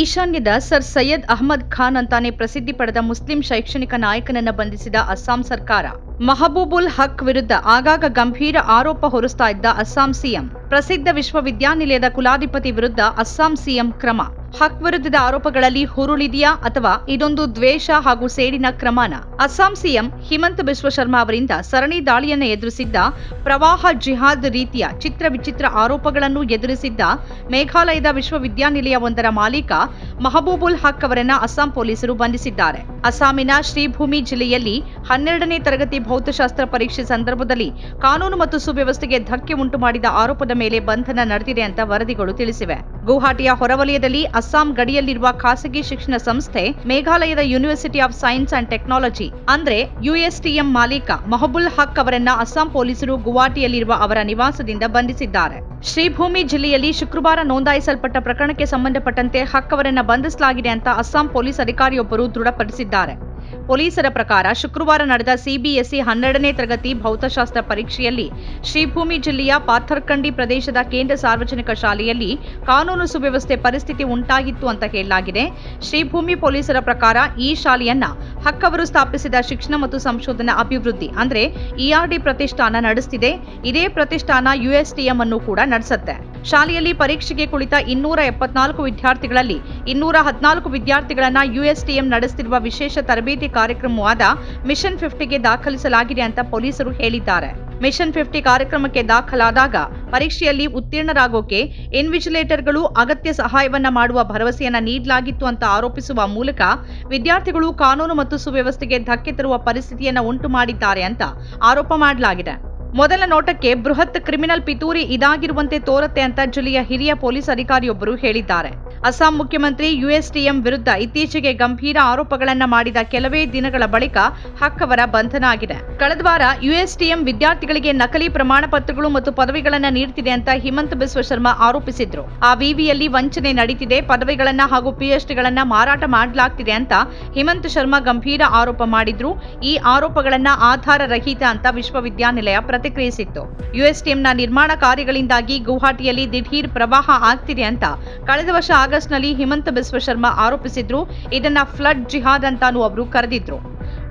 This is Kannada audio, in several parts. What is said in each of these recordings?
ಈಶಾನ್ಯದ ಸರ್ ಸೈಯದ್ ಅಹಮದ್ ಖಾನ್ ಅಂತಾನೆ ಪ್ರಸಿದ್ಧಿ ಪಡೆದ ಮುಸ್ಲಿಂ ಶೈಕ್ಷಣಿಕ ನಾಯಕನನ್ನ ಬಂಧಿಸಿದ ಅಸ್ಸಾಂ ಸರ್ಕಾರ. ಮಹಬೂಬುಲ್ ಹಕ್ ವಿರುದ್ಧ ಆಗಾಗ ಗಂಭೀರ ಆರೋಪ ಹೊರಿಸ್ತಾ ಇದ್ದ ಅಸ್ಸಾಂ ಸಿಎಂ ಪ್ರಸಿದ್ಧ ವಿಶ್ವವಿದ್ಯಾನಿಲಯದ ಕುಲಾಧಿಪತಿ ವಿರುದ್ಧ ಅಸ್ಸಾಂ ಸಿಎಂ ಕ್ರಮ. ಹಕ್ ವಿರುದ್ಧದ ಆರೋಪಗಳಲ್ಲಿ ಹುರುಳಿದೆಯಾ ಅಥವಾ ಇದೊಂದು ದ್ವೇಷ ಹಾಗೂ ಸೇಡಿನ ಕ್ರಮನ? ಅಸ್ಸಾಂ ಸಿಎಂ ಹಿಮಂತ್ ಬಿಶ್ವ ಶರ್ಮಾ ಅವರಿಂದ ಸರಣಿ ದಾಳಿಯನ್ನು ಎದುರಿಸಿದ್ದ ಪ್ರವಾಹ ಜಿಹಾದ್ ರೀತಿಯ ಚಿತ್ರ ವಿಚಿತ್ರ ಆರೋಪಗಳನ್ನು ಎದುರಿಸಿದ್ದ ಮೇಘಾಲಯದ ವಿಶ್ವವಿದ್ಯಾನಿಲಯವೊಂದರ ಮಾಲೀಕ ಮಹಬೂಬುಲ್ ಹಕ್ ಅವರನ್ನ ಅಸ್ಸಾಂ ಪೊಲೀಸರು ಬಂಧಿಸಿದ್ದಾರೆ. ಅಸ್ಸಾಮಿನ ಶ್ರೀಭೂಮಿ ಜಿಲ್ಲೆಯಲ್ಲಿ ಹನ್ನೆರಡನೇ ತರಗತಿ ಭೌತಶಾಸ್ತ್ರ ಪರೀಕ್ಷೆ ಸಂದರ್ಭದಲ್ಲಿ ಕಾನೂನು ಮತ್ತು ಸುವ್ಯವಸ್ಥೆಗೆ ಧಕ್ಕೆ ಉಂಟು ಮಾಡಿದ ಆರೋಪದ ಮೇಲೆ ಬಂಧನ ನಡೆದಿದೆ ಅಂತ ವರದಿಗಳು ತಿಳಿಸಿವೆ. ಗುವಾಹಟಿಯ ಹೊರವಲಯದಲ್ಲಿ ಅಸ್ಸಾಂ ಗಡಿಯಲ್ಲಿರುವ ಖಾಸಗಿ ಶಿಕ್ಷಣ ಸಂಸ್ಥೆ, ಮೇಘಾಲಯದ university of science and technology ಅಂದ್ರೆ ಯುಎಸ್ಟಿಎಂ ಮಾಲೀಕ ಮಹಬುಲ್ ಹಕ್ ಅವರನ್ನ ಅಸ್ಸಾಂ ಪೊಲೀಸರು ಗುವಾಹಟಿಯಲ್ಲಿರುವ ಅವರ ನಿವಾಸದಿಂದ ಬಂಧಿಸಿದ್ದಾರೆ. ಶ್ರೀಭೂಮಿ ಜಿಲ್ಲೆಯಲ್ಲಿ ಶುಕ್ರವಾರ ನೋಂದಾಯಿಸಲ್ಪಟ್ಟ ಪ್ರಕರಣಕ್ಕೆ ಸಂಬಂಧಪಟ್ಟಂತೆ ಹಕ್ ಅವರನ್ನ ಬಂಧಿಸಲಾಗಿದೆ ಅಂತ ಅಸ್ಸಾಂ ಪೊಲೀಸ್ ಅಧಿಕಾರಿಯೊಬ್ಬರು ದೃಢಪಡಿಸಿದ್ದಾರೆ. ಪೊಲೀಸರ ಪ್ರಕಾರ ಶುಕ್ರವಾರ ನಡೆದ ಸಿಬಿಎಸ್ಇ ಹನ್ನೆರಡನೇ ತರಗತಿ ಭೌತಶಾಸ್ತ್ರ ಪರೀಕ್ಷೆಯಲ್ಲಿ ಶ್ರೀಭೂಮಿ ಜಿಲ್ಲೆಯ ಪಾಥರ್ಕಂಡಿ ಪ್ರದೇಶದ ಕೇಂದ್ರ ಸಾರ್ವಜನಿಕ ಶಾಲೆಯಲ್ಲಿ ಕಾನೂನು ಸುವ್ಯವಸ್ಥೆ ಪರಿಸ್ಥಿತಿ ಉಂಟಾಗಿತ್ತು ಅಂತ ಹೇಳಲಾಗಿದೆ. ಶ್ರೀಭೂಮಿ ಪೊಲೀಸರ ಪ್ರಕಾರ ಈ ಶಾಲೆಯನ್ನ ಹಕ್ ಅವರು ಸ್ಥಾಪಿಸಿದ ಶಿಕ್ಷಣ ಮತ್ತು ಸಂಶೋಧನಾ ಅಭಿವೃದ್ಧಿ, ಅಂದ್ರೆ ಇಆರ್ಡಿ ಪ್ರತಿಷ್ಠಾನ ನಡೆಸ್ತಿದೆ. ಇದೇ ಪ್ರತಿಷ್ಠಾನ ಯುಎಸ್ಟಿಎಂ ಅನ್ನು ಕೂಡ ನಡೆಸುತ್ತೆ. ಶಾಲೆಯಲ್ಲಿ ಪರೀಕ್ಷೆಗೆ ಕುಳಿತ ಇನ್ನೂರ ಎಪ್ಪತ್ನಾಲ್ಕು ವಿದ್ಯಾರ್ಥಿಗಳಲ್ಲಿ ಇನ್ನೂರ ಹದಿನಾಲ್ಕು ವಿದ್ಯಾರ್ಥಿಗಳನ್ನ ಯುಎಸ್ಟಿಎಂ ನಡೆಸುತ್ತಿರುವ ವಿಶೇಷ ತರಬೇತಿ ಕಾರ್ಯಕ್ರಮವಾದ ಮಿಷನ್ ಫಿಫ್ಟಿಗೆ ದಾಖಲಿಸಲಾಗಿದೆ ಅಂತ ಪೊಲೀಸರು ಹೇಳಿದ್ದಾರೆ. ಮಿಷನ್ ಫಿಫ್ಟಿ ಕಾರ್ಯಕ್ರಮಕ್ಕೆ ದಾಖಲಾದಾಗ ಪರೀಕ್ಷೆಯಲ್ಲಿ ಉತ್ತೀರ್ಣರಾಗೋಕೆ ಇನ್ವಿಜಿಲೇಟರ್ಗಳು ಅಗತ್ಯ ಸಹಾಯವನ್ನ ಮಾಡುವ ಭರವಸೆಯನ್ನ ನೀಡಲಾಗಿತ್ತು ಅಂತ ಆರೋಪಿಸುವ ಮೂಲಕ ವಿದ್ಯಾರ್ಥಿಗಳು ಕಾನೂನು ಮತ್ತು ಸುವ್ಯವಸ್ಥೆಗೆ ಧಕ್ಕೆ ತರುವ ಪರಿಸ್ಥಿತಿಯನ್ನ ಉಂಟು ಮಾಡಿದ್ದಾರೆ ಅಂತ ಆರೋಪ ಮಾಡಲಾಗಿದೆ. ಮೊದಲ ನೋಟಕ್ಕೆ ಬೃಹತ್ ಕ್ರಿಮಿನಲ್ ಪಿತೂರಿ ಇದಾಗಿರುವಂತೆ ತೋರುತ್ತೆ ಅಂತ ಜಿಲ್ಲೆಯ ಹಿರಿಯ ಪೊಲೀಸ್ ಅಧಿಕಾರಿಯೊಬ್ಬರು ಹೇಳಿದ್ದಾರೆ. ಅಸ್ಸಾಂ ಮುಖ್ಯಮಂತ್ರಿ ಯುಎಸ್ಟಿಎಂ ವಿರುದ್ಧ ಇತ್ತೀಚೆಗೆ ಗಂಭೀರ ಆರೋಪಗಳನ್ನ ಮಾಡಿದ ಕೆಲವೇ ದಿನಗಳ ಬಳಿಕ ಹಕ್ಕವರ ಬಂಧನ ಆಗಿದೆ. ಕಳೆದ ವಾರ ಯುಎಸ್ಟಿಎಂ ವಿದ್ಯಾರ್ಥಿಗಳಿಗೆ ನಕಲಿ ಪ್ರಮಾಣ ಪತ್ರಗಳು ಮತ್ತು ಪದವಿಗಳನ್ನ ನೀಡುತ್ತಿದೆ ಅಂತ ಹಿಮಂತ್ ಬಿಸ್ವ ಶರ್ಮಾ ಆರೋಪಿಸಿದ್ರು. ಆ ವಿವಿಯಲ್ಲಿ ವಂಚನೆ ನಡೀತಿದೆ, ಪದವಿಗಳನ್ನ ಹಾಗೂ ಪಿಎಚ್ಡಿಗಳನ್ನ ಮಾರಾಟ ಮಾಡಲಾಗ್ತಿದೆ ಅಂತ ಹಿಮಂತ್ ಶರ್ಮಾ ಗಂಭೀರ ಆರೋಪ ಮಾಡಿದ್ರು. ಈ ಆರೋಪಗಳನ್ನ ಆಧಾರ ರಹಿತ ಅಂತ ವಿಶ್ವವಿದ್ಯಾನಿಲಯ ಪ್ರತಿಕ್ರಿಯಿಸಿತ್ತು. ಯುಎಸ್ಟಿಎಂನ ನಿರ್ಮಾಣ ಕಾರ್ಯಗಳಿಂದಾಗಿ ಗುವಾಹಟಿಯಲ್ಲಿ ದಿಢೀರ್ ಪ್ರವಾಹ ಆಗ್ತಿದೆ ಅಂತ ಕಳೆದ ವರ್ಷ ಆಗಸ್ಟ್ನಲ್ಲಿ ಹಿಮಂತ ಬಿಸ್ವ ಶರ್ಮಾ ಆರೋಪಿಸಿದ್ರು. ಇದನ್ನ ಫ್ಲಡ್ ಜಿಹಾದ್ ಅಂತಾನೂ ಅವರು ಕರೆದಿದ್ರು.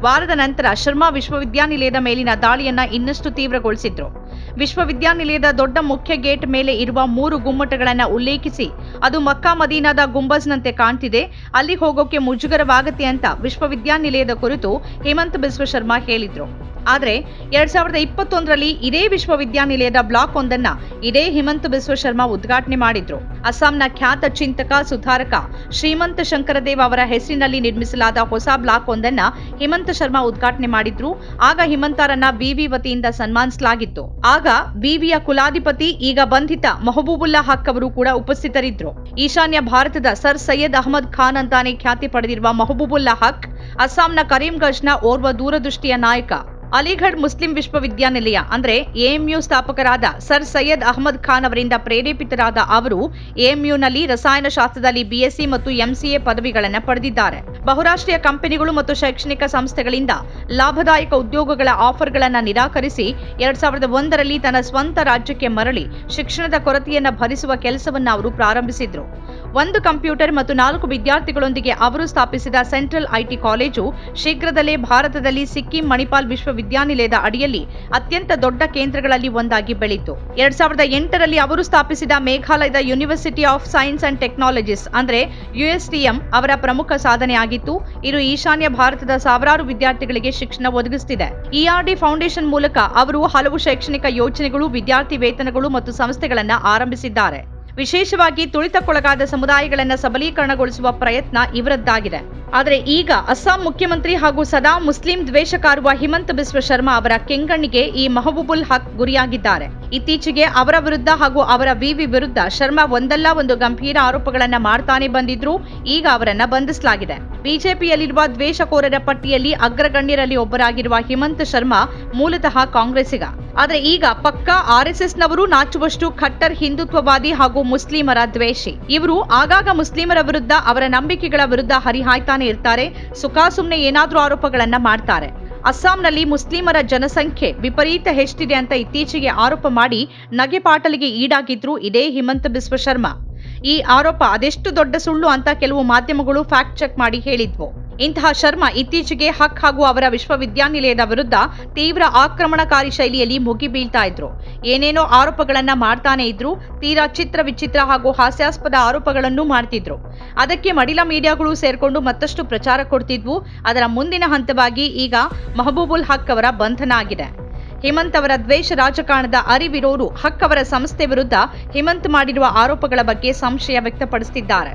ವಾರದ ನಂತರ ಶರ್ಮಾ ವಿಶ್ವವಿದ್ಯಾನಿಲಯದ ಮೇಲಿನ ದಾಳಿಯನ್ನ ಇನ್ನಷ್ಟು ತೀವ್ರಗೊಳಿಸಿದ್ರು. ವಿಶ್ವವಿದ್ಯಾನಿಲಯದ ದೊಡ್ಡ ಮುಖ್ಯ ಗೇಟ್ ಮೇಲೆ ಇರುವ ಮೂರು ಗುಮ್ಮಟಗಳನ್ನು ಉಲ್ಲೇಖಿಸಿ, ಅದು ಮಕ್ಕಾ ಮದೀನಾದ ಗುಂಬಜ್ನಂತೆ ಕಾಣ್ತಿದೆ. ಅಲ್ಲಿ ಹೋಗೋಕೆ ಮುಜುಗರವಾಗುತ್ತೆ ಅಂತ ವಿಶ್ವವಿದ್ಯಾನಿಲಯದ ಕುರಿತು ಹೇಮಂತ್ ಬಿಸ್ವ ಶರ್ಮಾ ಹೇಳಿದ್ರು. ಆದರೆ ಎರಡ್ ಸಾವಿರದ ಇಪ್ಪತ್ತೊಂದರಲ್ಲಿ ಇದೇ ವಿಶ್ವವಿದ್ಯಾನಿಲಯದ ಬ್ಲಾಕ್ ಒಂದನ್ನ ಇದೇ ಹಿಮಂತ ಬಿಸ್ವ ಶರ್ಮಾ ಉದ್ಘಾಟನೆ ಮಾಡಿದ್ರು. ಅಸ್ಸಾಂನ ಖ್ಯಾತ ಚಿಂತಕ, ಸುಧಾರಕ ಶ್ರೀಮಂತ ಶಂಕರದೇವ್ ಅವರ ಹೆಸರಿನಲ್ಲಿ ನಿರ್ಮಿಸಲಾದ ಹೊಸ ಬ್ಲಾಕ್ ಒಂದನ್ನ ಹಿಮಂತ ಶರ್ಮಾ ಉದ್ಘಾಟನೆ ಮಾಡಿದ್ರು. ಆಗ ಹಿಮಂತರನ್ನ ವಿವಿ ವತಿಯಿಂದ ಸನ್ಮಾನಿಸಲಾಗಿತ್ತು. ಆಗ ವಿವಿಯ ಕುಲಾಧಿಪತಿ, ಈಗ ಬಂಧಿತ ಮಹಬೂಬುಲ್ಲಾ ಹಕ್ ಅವರು ಕೂಡ ಉಪಸ್ಥಿತರಿದ್ರು. ಈಶಾನ್ಯ ಭಾರತದ ಸರ್ ಸೈಯದ್ ಅಹಮದ್ ಖಾನ್ ಅಂತಾನೆ ಖ್ಯಾತಿ ಪಡೆದಿರುವ ಮಹಬೂಬುಲ್ಲಾ ಹಕ್ ಅಸ್ಸಾಂನ ಕರೀಂಗಂಜ್ನ ಓರ್ವ ದೂರದೃಷ್ಟಿಯ ನಾಯಕ. ಅಲಿಗಢ್ ಮುಸ್ಲಿಂ ವಿಶ್ವವಿದ್ಯಾನಿಲಯ, ಅಂದ್ರೆ ಎಎಂಯು ಸ್ಥಾಪಕರಾದ ಸರ್ ಸೈಯದ್ ಅಹಮದ್ ಖಾನ್ ಅವರಿಂದ ಪ್ರೇರೇಪಿತರಾದ ಅವರು ಎಎಂಯುನಲ್ಲಿ ರಸಾಯನಶಾಸ್ತ್ರದಲ್ಲಿ ಬಿಎಸ್ಸಿ ಮತ್ತು ಎಂಸಿಎ ಪದವಿಗಳನ್ನು ಪಡೆದಿದ್ದಾರೆ. ಬಹುರಾಷ್ಟ್ರೀಯ ಕಂಪನಿಗಳು ಮತ್ತು ಶೈಕ್ಷಣಿಕ ಸಂಸ್ಥೆಗಳಿಂದ ಲಾಭದಾಯಕ ಉದ್ಯೋಗಗಳ ಆಫರ್ಗಳನ್ನು ನಿರಾಕರಿಸಿ ಎರಡ್ ಸಾವಿರದ ಒಂದರಲ್ಲಿ ತನ್ನ ಸ್ವಂತ ರಾಜ್ಯಕ್ಕೆ ಮರಳಿ ಶಿಕ್ಷಣದ ಕೊರತೆಯನ್ನು ಭರಿಸುವ ಕೆಲಸವನ್ನು ಅವರು ಪ್ರಾರಂಭಿಸಿದ್ರು. ಒಂದು ಕಂಪ್ಯೂಟರ್ ಮತ್ತು ನಾಲ್ಕು ವಿದ್ಯಾರ್ಥಿಗಳೊಂದಿಗೆ ಅವರು ಸ್ಥಾಪಿಸಿದ ಸೆಂಟ್ರಲ್ ಐಟಿ ಕಾಲೇಜು ಶೀಘ್ರದಲ್ಲೇ ಭಾರತದಲ್ಲಿ ಸಿಕ್ಕಿಂ ಮಣಿಪಾಲ್ ವಿಶ್ವವಿದ್ಯಾನಿಲಯದ ಅಡಿಯಲ್ಲಿ ಅತ್ಯಂತ ದೊಡ್ಡ ಕೇಂದ್ರಗಳಲ್ಲಿ ಒಂದಾಗಿ ಬೆಳೆಯಿತು ಎರಡ್ ಸಾವಿರದ ಎಂಟರಲ್ಲಿ ಅವರು ಸ್ಥಾಪಿಸಿದ ಮೇಘಾಲಯದ university of science and technologies ಅಂದ್ರೆ ಯುಎಸ್ಟಿಎಂ ಅವರ ಪ್ರಮುಖ ಸಾಧನೆ ಆಗಿತ್ತು. ಇದು ಈಶಾನ್ಯ ಭಾರತದ ಸಾವಿರಾರು ವಿದ್ಯಾರ್ಥಿಗಳಿಗೆ ಶಿಕ್ಷಣ ಒದಗಿಸುತ್ತಿದೆ ಇಆರ್ಡಿ ಫೌಂಡೇಶನ್ ಮೂಲಕ ಅವರು ಹಲವು ಶೈಕ್ಷಣಿಕ ಯೋಜನೆಗಳು, ವಿದ್ಯಾರ್ಥಿ ವೇತನಗಳು ಮತ್ತು ಸಂಸ್ಥೆಗಳನ್ನು ಆರಂಭಿಸಿದ್ದಾರೆ. ವಿಶೇಷವಾಗಿ ತುಳಿತಕ್ಕೊಳಗಾದ ಸಮುದಾಯಗಳನ್ನು ಸಬಲೀಕರಣಗೊಳಿಸುವ ಪ್ರಯತ್ನ ಇವರದ್ದಾಗಿದೆ. ಆದರೆ ಈಗ ಅಸ್ಸಾಂ ಮುಖ್ಯಮಂತ್ರಿ ಹಾಗೂ ಸದಾ ಮುಸ್ಲಿಂ ದ್ವೇಷ ಕಾರುವ ಹಿಮಂತ ಬಿಸ್ವ ಶರ್ಮಾ ಅವರ ಕೆಂಗಣ್ಣಿಗೆ ಈ ಮಹಬೂಬುಲ್ ಹಕ್ ಗುರಿಯಾಗಿದ್ದಾರೆ. ಇತ್ತೀಚೆಗೆ ಅವರ ವಿರುದ್ಧ ಹಾಗೂ ಅವರ ವಿವಿ ವಿರುದ್ಧ ಶರ್ಮಾ ಒಂದಲ್ಲ ಒಂದು ಗಂಭೀರ ಆರೋಪಗಳನ್ನು ಮಾಡ್ತಾನೆ ಬಂದಿದ್ರು. ಈಗ ಅವರನ್ನ ಬಂಧಿಸಲಾಗಿದೆ. ಬಿಜೆಪಿಯಲ್ಲಿರುವ ದ್ವೇಷಕೋರರ ಪಟ್ಟಿಯಲ್ಲಿ ಅಗ್ರಗಣ್ಯರಲ್ಲಿ ಒಬ್ಬರಾಗಿರುವ ಹಿಮಂತ್ ಶರ್ಮಾ ಮೂಲತಃ ಕಾಂಗ್ರೆಸ್ಸಿಗ. ಆದರೆ ಈಗ ಪಕ್ಕಾ ಆರ್ಎಸ್ಎಸ್ನವರು ನಾಚುವಷ್ಟು ಖಟ್ಟರ್ ಹಿಂದುತ್ವವಾದಿ ಹಾಗೂ ಮುಸ್ಲಿಮರ ದ್ವೇಷಿ. ಇವರು ಆಗಾಗ ಮುಸ್ಲಿಮರ ವಿರುದ್ಧ ಅವರ ನಂಬಿಕೆಗಳ ವಿರುದ್ಧ ಹರಿಹಾಯ್ತಾನೆ ಇರ್ತಾರೆ ಸುಖಾಸುಮ್ನೆ ಏನಾದ್ರೂ ಆರೋಪಗಳನ್ನ ಮಾಡ್ತಾರೆ. ಅಸ್ಸಾಂನಲ್ಲಿ ಮುಸ್ಲಿಮರ ಜನಸಂಖ್ಯೆ ವಿಪರೀತ ಹೆಚ್ಚಿದೆ ಅಂತ ಇತ್ತೀಚೆಗೆ ಆರೋಪ ಮಾಡಿ ನಗೆಪಾಟಲಿಗೆ ಈಡಾಗಿದ್ರು ಇದೇ ಹಿಮಂತ ಬಿಸ್ವ ಶರ್ಮಾ. ಈ ಆರೋಪ ಅದೆಷ್ಟು ದೊಡ್ಡ ಸುಳ್ಳು ಅಂತ ಕೆಲವು ಮಾಧ್ಯಮಗಳು ಫ್ಯಾಕ್ಟ್ ಚೆಕ್ ಮಾಡಿ ಹೇಳಿದ್ವು. ಇಂತಹ ಶರ್ಮಾ ಇತ್ತೀಚೆಗೆ ಹಕ್ ಹಾಗೂ ಅವರ ವಿಶ್ವವಿದ್ಯಾನಿಲಯದ ವಿರುದ್ಧ ತೀವ್ರ ಆಕ್ರಮಣಕಾರಿ ಶೈಲಿಯಲ್ಲಿ ಮುಗಿ ಬೀಳ್ತಾ ಇದ್ರು. ಏನೇನೋ ಆರೋಪಗಳನ್ನ ಮಾಡ್ತಾನೆ ಇದ್ರು, ತೀರಾ ಚಿತ್ರ ವಿಚಿತ್ರ ಹಾಗೂ ಹಾಸ್ಯಾಸ್ಪದ ಆರೋಪಗಳನ್ನು ಮಾಡ್ತಿದ್ರು. ಅದಕ್ಕೆ ಮಡಿಲ ಮೀಡಿಯಾಗಳು ಸೇರ್ಕೊಂಡು ಮತ್ತಷ್ಟು ಪ್ರಚಾರ ಕೊಡ್ತಿದ್ವು. ಅದರ ಮುಂದಿನ ಹಂತವಾಗಿ ಈಗ ಮಹಬೂಬುಲ್ ಹಕ್ ಅವರ ಬಂಧನ ಆಗಿದೆ. ಹೇಮಂತ್ ಅವರ ದ್ವೇಷ ರಾಜಕಾರಣದ ಅರಿವಿರೋರು ಹಕ್ಕವರ ಸಂಸ್ಥೆ ವಿರುದ್ಧ ಹೇಮಂತ್ ಮಾಡಿರುವ ಆರೋಪಗಳ ಬಗ್ಗೆ ಸಂಶಯ ವ್ಯಕ್ತಪಡಿಸುತ್ತಿದ್ದಾರೆ